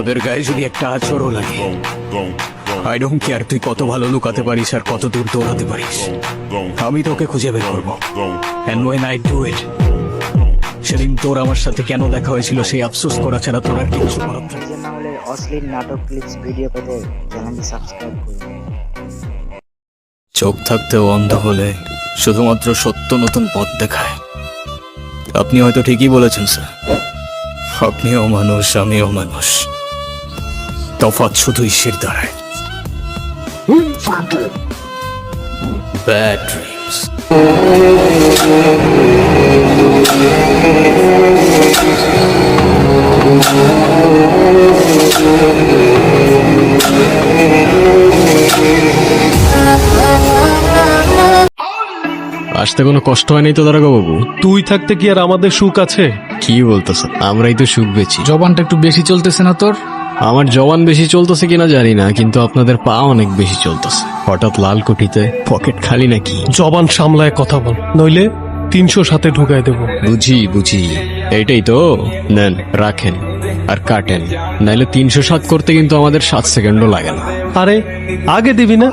ওদের গায়ে যদি একটা আচরও লাগে আই ডোন্ট কেয়ার তুই কত ভালো লুকাতে পারিস আর কত দূর দৌড়াতে পারিস। আমি তোকে খুঁজে বের করব। And when I do it সেদিন তোর আমার সাথে কেন দেখা হয়েছিল সেই আফসোস করা ছাড়া তোর আর কিছু করার থাকে না হলে অশ্লীল নাটক ক্লিপস ভিডিও পেতে চ্যানেলটি সাবস্ক্রাইব করুন। চোখ থাকতেও অন্ধ হলে শুধুমাত্র সত্য নতুন পথ দেখায়। আপনি হয়তো ঠিকই বলেছেন স্যার। আপনিও মানুষ আমিও মানুষ। তফাৎ শুধু ঈশ্বর দ্বারায় আসতে কোনো কষ্ট হয়নি তো দাঁড়া বাবু তুই থাকতে কি আর আমাদের সুখ আছে? কি বলতেছ? আমরাই তো সুখ বেছি জবানটা একটু বেশি চলতেছে না তোর? আমার জওয়ান বেশি চলতেছে কিনা জানি না কিন্তু আপনাদের পা অনেক বেশি চলতেছে। হঠাৎ লাল কোঠিতে পকেট খালি নাকি? জবান সামলায় কথা বল নইলে তিনশো সাথে ঢুকাই দেবো। বুঝি বুঝি। এইটাই তো। নেন রাখেন আর কাটেন। নাইলে তিনশো সাত করতে কিন্তু আমাদের সাত সেকেন্ডও লাগে না। আরে আগে দিবি না?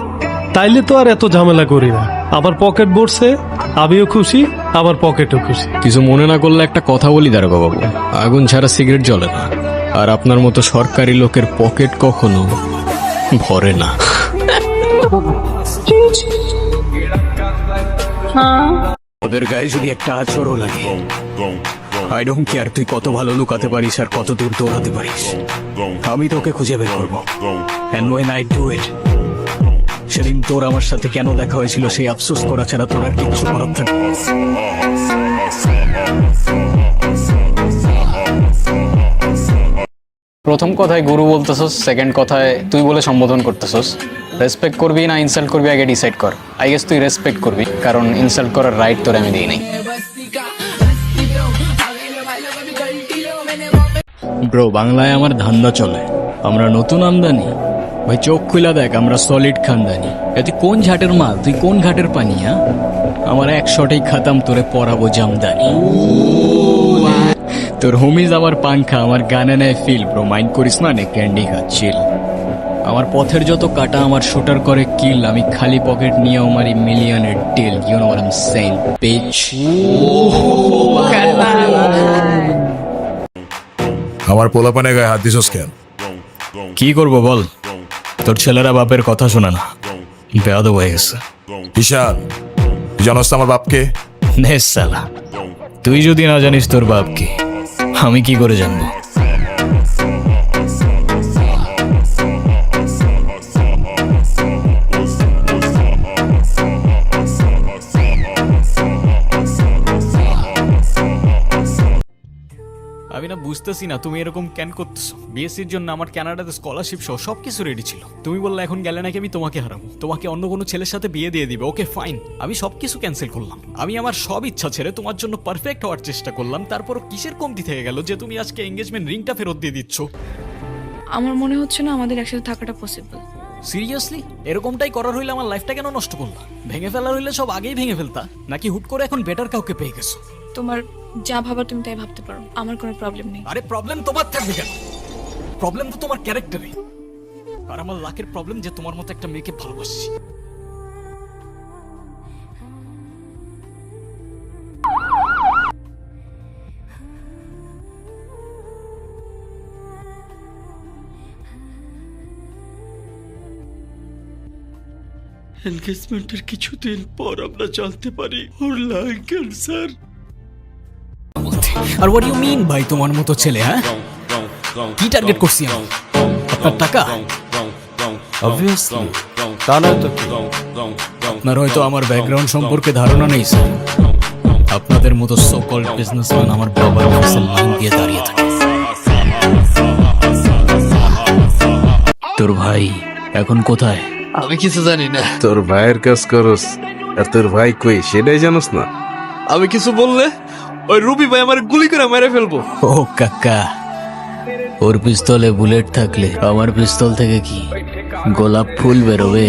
তাইলে তো আর এত ঝামেলা করি না। আমার পকেট ভরছে আমিও খুশি আমার পকেটও খুশি। কিছু মনে না করলে একটা কথা বলি দারোগা বাবু। আগুন ছাড়া সিগারেট জ্বলে না। আর আপনার মতো সরকারি লোকের পকেট কখনো ভরে না। ওদের গায়ে যদি একটা আচরও লাগে আই ডোন্ট কেয়ার তুই কত ভালো লুকাতে পারিস আর কত দূর দৌড়াতে পারিস। আমি তোকে খুঁজে বের করব। And when I do it সেদিন তোর আমার সাথে কেন দেখা হয়েছিল সেই আফসোস করা ছাড়া তোর আর কিছু করার থাকে প্রথম কথায় গুরু বলতেছস সেকেন্ড কথায় তুই বলে সম্বোধন করতেছস। রেসপেক্ট করবি না ইনসাল্ট করবি, আগে ডিসাইড কর। আই গেস তুই রেসপেক্ট করবি, কারণ ইনসাল্ট করার রাইট তোর আমি দিই নাই। ব্রো বাংলায় আমার ধান্দা চলে। আমরা নতুন আমদানি। ভাই, চোখ খুলা দেখ, আমরা সলিড খানদানি। তুই কোন ঝাটের মাল? তুই কোন ঘাটের পানি হ্যাঁ? আমার এক শটেই খাতাম তোরে পরাবো জামদানি। তোর হোমিজ আমার পাংখা আমার গানে নেয় ফিল ব্রো মাইন্ড করিস না নে ক্যান্ডি খাচ্ছিল আমার পথের যত কাটা আমার শুটার করে কিল আমি খালি পকেট নিয়ে আমার মিলিয়নের deal you know I'm saying bitch আমার পোলাপানে গায়ে হাত দিছস কেন? কি করব বল? তোর ছেলেরা বাপের কথা শোনে না। বেয়াদ হয়ে গেছে। বিশাল জানোস আমার বাপকে? নে সালা তুই যদি না জানিস তোর বাপকে আমি কি করে জানব? না বুঝতেছি না, তুমি এরকম ক্যান করতেছো? বিএসসির জন্য আমার কানাডাতে স্কলারশিপ সহ সবকিছু রেডি ছিল। তুমি বললে, এখন গেলে নাকি আমি তোমাকে হারাবো। তোমাকে অন্য কোনো ছেলের সাথে বিয়ে দিয়ে দিবে। ওকে ফাইন আমি সবকিছু ক্যান্সেল করলাম। আমি আমার সব ইচ্ছা ছেড়ে তোমার জন্য পারফেক্ট হওয়ার চেষ্টা করলাম। তারপরও কিসের কমতি থেকে গেল যে তুমি আজকে এঙ্গেজমেন্ট রিংটা ফেরত দিয়ে দিচ্ছ? আমার মনে হচ্ছে না আমাদের একসাথে থাকাটা পসিবল সিরিয়াসলি এরকমটাই করার হইলে আমার লাইফটা কেন নষ্ট করলা? ভেঙে ফেলার হইলে সব আগেই ভেঙে ফেলতা। নাকি হুট করে এখন বেটার কাউকে পেয়ে গেছো? তোমার যা ভাবার তুমি তাই ভাবতে পারো। আমার কোনো প্রবলেম নেই। আরে প্রবলেম তোমার থাকবে কেন? প্রবলেম তো তোমার ক্যারেক্টারে আর আমার লাকের প্রবলেম যে তোমার মতো একটা মেয়েকে ভালোবাসছি। এনগেজমেন্টের কিছুদিন পর আমরা জানতে পারি ওর লাং ক্যান্সার আর হোয়াট ইউ মিন ভাই তোমার মতো ছেলে হ্যাঁ? কি টার্গেট করছি আমি? আপনার টাকা? অবভিয়াসলি তা নয় তো কি? আপনার হয়তো আমার ব্যাকগ্রাউন্ড সম্পর্কে ধারণা নেই স্যার আপনাদের মতো সকল বিজনেসম্যান আমার বাবার লাইন দিয়ে দাঁড়িয়ে থাকে। তোর ভাই এখন কোথায়? আমি কিছু জানি না। তোর ভাইয়ের কাজ করস আর তোর ভাই কই সেটাই জানোস না? আমি কিছু বললে ওই রুবি ভাই আমার গুলি করে মেরে ফেলব। ও কাকা ওর পিস্তলে বুলেট থাকলে আমার পিস্তল থেকে কি গোলাপ ফুল বেরোবে?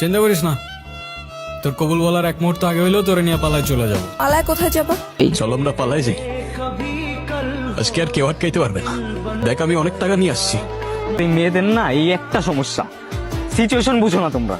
চিন্তা করিস না। তোর কবুল বলার এক মুহূর্ত আগে হইলেও তোরে নিয়ে পালায় চলে যাব। পালায় কোথায় যাবা? চলো আমরা পালায় যাই। আজকে আর কেউ আটকাইতে পারবে না। দেখ আমি অনেক টাকা নিয়ে আসছি। এই মেয়েদের না এই একটা সমস্যা। সিচুয়েশন বুঝো না তোমরা।